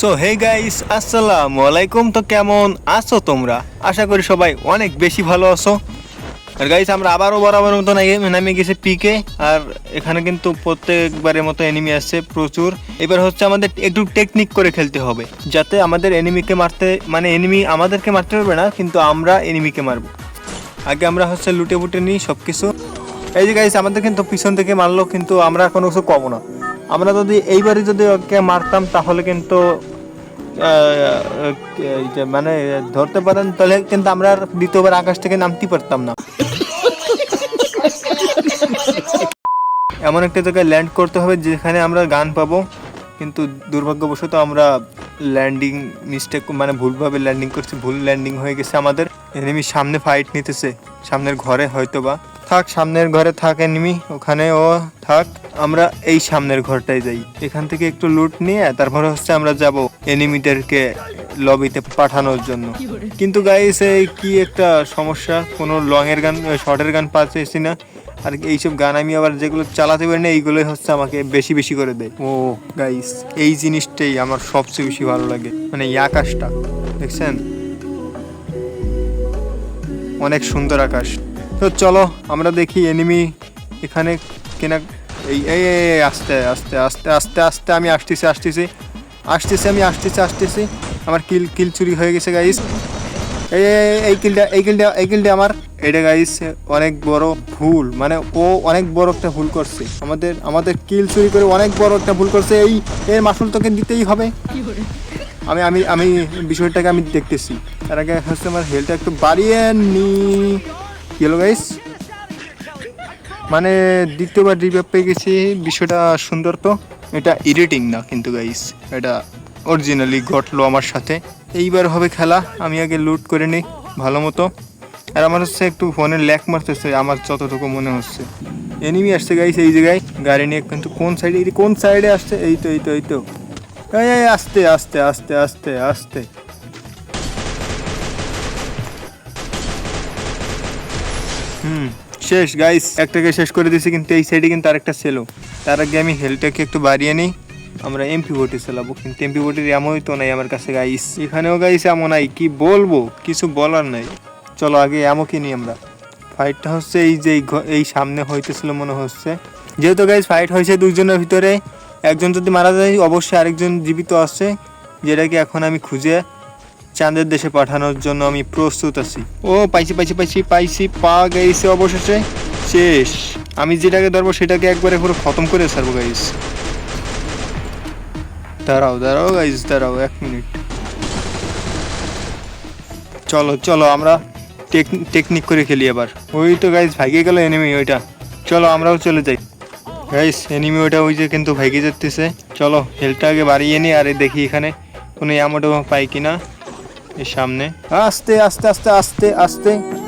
So hey guys আসসালামু আলাইকুম তো কেমন আছো তোমরা? আশা করি সবাই অনেক বেশি ভালো আছো। আর গাইস, আমরা আবারও বরাবর মতো নামে- গেছি পিকে আর এখানে কিন্তু প্রত্যেকবারের মতো এনিমি আসছে প্রচুর। এবার হচ্ছে আমাদের একটু টেকনিক করে খেলতে হবে, যাতে আমাদের এনিমিকে মারতে মানে এনিমি আমাদেরকে মারতে পারবে না, কিন্তু আমরা এনিমিকে মারবো। আগে আমরা হচ্ছে লুটে বুটে নিই সব কিছু এই যে গাইস, আমাদের কিন্তু পিছন থেকে মারলো কিন্তু আমরা কোনো কিছু কমো না। আমরা যদি এইবারই যদি ওকে মারতাম, তাহলে কিন্তু মানে ধরতে পারেন, তাহলে কিন্তু আমরা দ্বিতীয়বার আকাশ থেকে নামতে পারতাম না। এমন একটা জায়গায় ল্যান্ড করতে হবে যেখানে আমরা গান পাবো, কিন্তু দুর্ভাগ্যবশত আমরা ল্যান্ডিং মিস্টেক মানে ভুলভাবে ল্যান্ডিং করছি, ভুল ল্যান্ডিং হয়ে গেছে আমাদের। এনিমি সামনে ফাইট নিতেছে, সামনের ঘরে হয়তো বা থাক সামনের ঘরে থাক এনিমি ওখানে ও থাক। আমরা এই সামনের ঘরটায় যাই। এখান থেকে একটু লুট নিয়ে তারপরে হচ্ছে আমরা যাব এনিমিদেরকে লবিতে পাঠানোর জন্য। কিন্তু গাইস এই কি একটা সমস্যা? কোনো লং এর গান শর্টের গান পাচ্ছি না? আর এইসব গান আমি আবার যেগুলো চালাতে পারি না এইগুলোই হচ্ছে আমাকে বেশি বেশি করে দেয়। ও গাইস এই জিনিসটাই আমার সবচেয়ে বেশি ভালো লাগে। মানে এই আকাশটা দেখছেন? অনেক সুন্দর আকাশ। তো চলো আমরা দেখি এনিমি এখানে কেনা এই এই আস্তে আস্তে আস্তে আস্তে আস্তে আমি আসতেছি আসতেছি। আসতেছি আমি আসতেছি আসতেছি। আমার কিল কিল চুরি হয়ে গেছে গাইস এই এই, কিলটা এই কিলটা এই কিলটা আমার। এটা গাইস অনেক বড় ভুল। মানে ও অনেক বড় একটা ভুল করছে। আমাদের আমাদের কিল চুরি করে অনেক বড় একটা ভুল করছে। এই এর মাসুল তোকে দিতেই হবে। আমি আমি আমি বিষয়টাকে আমি দেখতেছি। তার আগে হচ্ছে আমার হেলটা একটু বাড়িয়ে নি। হলো গাইস মানে দ্বিতীয়বার রিভাইভ পেয়ে গেছি, বিষয়টা সুন্দর তো। এটা ইরিটিং না কিন্তু গাইস এটা অরিজিনালি ঘটলো আমার সাথে। এইবার হবে খেলা, আমি আগে লুট করে নিই, ভালো মতো। আর আমার হচ্ছে একটু ফোনে ল্যাক মারতেছে, আমার যতটুকু মনে হচ্ছে। এনিমি আসছে গাইস এই জায়গায়, গাড়ি নিয়ে কিন্তু কোন সাইডে কোন সাইডে আসছে, এই তো এই তো এই তো। এই, আস্তে আস্তে আস্তে আস্তে আস্তে। হুম, শেষ গাইস একটাকে শেষ করে দিয়েছি কিন্তু এই সাইডে কিন্তু আরেকটা ছিল তার আগে আমি হেলটাকে একটু বাড়িয়ে নিই। আমরা এমপি ভোটে চালাবো, কিন্তু এমপি ভোটের এমনই তো নাই আমার কাছে গাইস এখানেও গাইস এমন নাই। কি বলব? কিছু বলার নাই। চলো, আগে এমন কিনি আমরা। ফাইটটা হচ্ছে এই যে এই সামনে হইতেছিল মনে হচ্ছে। যেহেতু গাইস ফাইট হয়েছে দুজনের ভিতরে। একজন যদি মারা যায়, অবশ্যই আরেকজন জীবিত আছে, যেটাকে এখন আমি খুঁজে চাঁদের দেশে পাঠানোর জন্য আমি প্রস্তুত আছি। ও, পাইছি পাইছি পাইছি পাইছি, পা গাইছে অবশেষে। শেষ। আমি যেটাকে ধরবো সেটাকে একবারে পুরো খতম করে ছাড়বো গাইস দাঁড়াও দাঁড়াও গাইস দাঁড়াও, এক মিনিট। চলো চলো, আমরা টেকনিক করে খেলি এবার। ওই তো গাইস ভাগিয়ে গেল এনিমি ওইটা। চলো, আমরাও চলে যাই। গাইস এনিমি ওইটা, ওই যে কিন্তু ভাগিয়ে যাচ্ছে চলো হেলটা আগে বাড়িয়ে নি, আর দেখি এখানে কোনো অ্যামোটো পাই কিনা। এর সামনে। আস্তে আস্তে আস্তে আস্তে আস্তে।